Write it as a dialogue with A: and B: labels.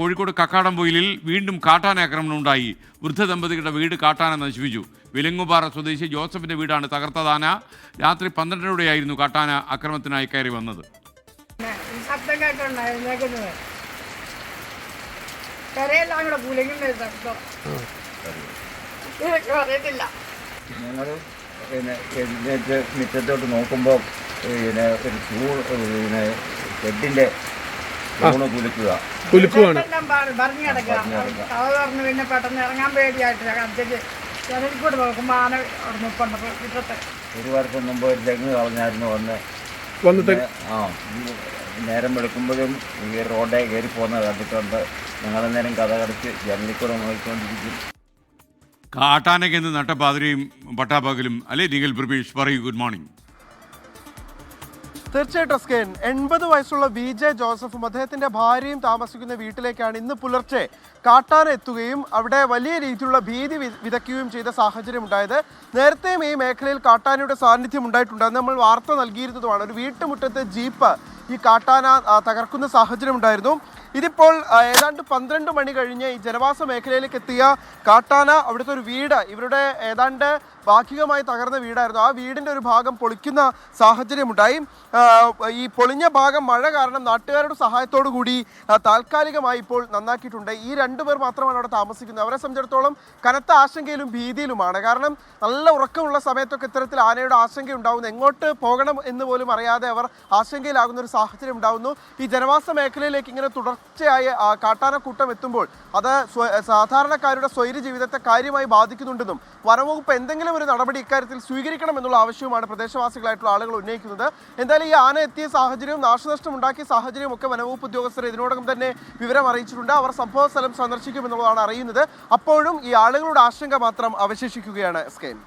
A: കോഴിക്കോട് കക്കാടംപൊയിലിൽ വീണ്ടും കാട്ടാന ആക്രമണം ഉണ്ടായി. വൃദ്ധ ദമ്പതികളുടെ വീട് കാട്ടാന നശിപ്പിച്ചു. വിലങ്ങുപാറ സ്വദേശി ജോസഫിന്റെ വീടാണ് തകർത്തതാന. രാത്രി പന്ത്രണ്ടരയോടെയായിരുന്നു കാട്ടാന ആക്രമണത്തിനായി കയറി വന്നത്.
B: മിറ്റത്തോട്ട് നോക്കുമ്പോൾ പിന്നെ ഒരു ചൂട് പിന്നെ ഹെഡിന്റെ തൂണ് കുലുക്കുക.
C: കുലുക്കുവാണ്
D: പിന്നെ പെട്ടെന്ന് ഇറങ്ങാൻ പേടിയായിട്ട് കൂടെ നോക്കുമ്പോൾ ആന
B: ഒരു വർഷം മുമ്പ് ഒരു തെങ്ങ് കളഞ്ഞായിരുന്നു വന്ന്.
C: വന്നിട്ട്?
B: ആ നേരം വെളുക്കുമ്പോഴും ഈ റോഡേ കയറി പോകുന്നത് കണ്ടിട്ടുണ്ട്. ഞങ്ങൾ നേരം കഥ കടച്ച് ജനലിക്കൂടെ കൂടെ നോക്കിക്കൊണ്ടിരിക്കും.
A: കാട്ടാനയ്ക്ക് എന്ന് നട്ടപ്പാതിരയും പട്ടാപ്പകലും. അല്ലേ നിങ്ങൾ പ്രബീഷ് പറയൂ ഗുഡ് മോർണിംഗ്
E: തീർച്ചയായിട്ടും എസ്കേൻ എൺപത് വയസ്സുള്ള വി ജെ ജോസഫും അദ്ദേഹത്തിന്റെ ഭാര്യയും താമസിക്കുന്ന വീട്ടിലേക്കാണ് ഇന്ന് പുലർച്ചെ കാട്ടാന എത്തുകയും അവിടെ വലിയ രീതിയിലുള്ള ഭീതി വിതയ്ക്കുകയും ചെയ്ത സാഹചര്യം ഉണ്ടായത്. നേരത്തെയും ഈ മേഖലയിൽ കാട്ടാനയുടെ സാന്നിധ്യം ഉണ്ടായിട്ടുണ്ട്. നമ്മൾ വാർത്ത നൽകിയിരുന്നതുമാണ്. ഒരു വീട്ടുമുറ്റത്തെ ജീപ്പ് ഈ കാട്ടാന തകർക്കുന്ന സാഹചര്യം ഉണ്ടായിരുന്നു. ഇതിപ്പോൾ ഏതാണ്ട് പന്ത്രണ്ട് മണി കഴിഞ്ഞ് ഈ ജനവാസ മേഖലയിലേക്ക് എത്തിയ കാട്ടാന അവിടുത്തെ ഒരു വീട് ഇവരുടെ ഏതാണ്ട് ഭാഗികമായി തകർന്ന വീടായിരുന്നു. ആ വീടിന്റെ ഒരു ഭാഗം പൊളിക്കുന്ന സാഹചര്യമുണ്ടായി. ഈ പൊളിഞ്ഞ ഭാഗം മഴ കാരണം നാട്ടുകാരുടെ സഹായത്തോടു കൂടി താൽക്കാലികമായി ഇപ്പോൾ നന്നാക്കിയിട്ടുണ്ട്. ഈ രണ്ടു പേർ മാത്രമാണ് അവിടെ താമസിക്കുന്നത്. അവരെ സംബന്ധിച്ചിടത്തോളം കനത്ത ആശങ്കയിലും ഭീതിയിലുമാണ്. കാരണം നല്ല ഉറക്കമുള്ള സമയത്തൊക്കെ ഇത്തരത്തിൽ ആനയുടെ ആശങ്ക ഉണ്ടാവുന്നു. എങ്ങോട്ട് പോകണം എന്ന് പോലും അറിയാതെ അവർ ആശങ്കയിലാകുന്ന ഒരു സാഹചര്യം ഉണ്ടാവുന്നു. ഈ ജനവാസ മേഖലയിലേക്ക് ഇങ്ങനെ തുടർച്ചയായ കാട്ടാനക്കൂട്ടം എത്തുമ്പോൾ അത് സാധാരണക്കാരുടെ സ്വൈര്യ ജീവിതത്തെ കാര്യമായി ബാധിക്കുന്നുണ്ടെന്നും വനംവകുപ്പ് എന്തെങ്കിലും ഒരു നടപടി ഇക്കാര്യത്തിൽ സ്വീകരിക്കണം എന്നുള്ള ആവശ്യവുമാണ് പ്രദേശവാസികളായിട്ടുള്ള ആളുകൾ ഉന്നയിക്കുന്നത്. എന്തായാലും ഈ ആന എത്തിയ സാഹചര്യവും നാശനഷ്ടം ഉണ്ടാക്കിയ സാഹചര്യവും ഒക്കെ വനംവകുപ്പ് ഉദ്യോഗസ്ഥർ ഇതിനോടകം തന്നെ വിവരം അറിയിച്ചിട്ടുണ്ട്. അവർ സംഭവ സ്ഥലം സന്ദർശിക്കുമെന്നുള്ളതാണ് അറിയുന്നത്. അപ്പോഴും ഈ ആളുകളുടെ ആശങ്ക മാത്രം അവശേഷിക്കുകയാണ്. എൻ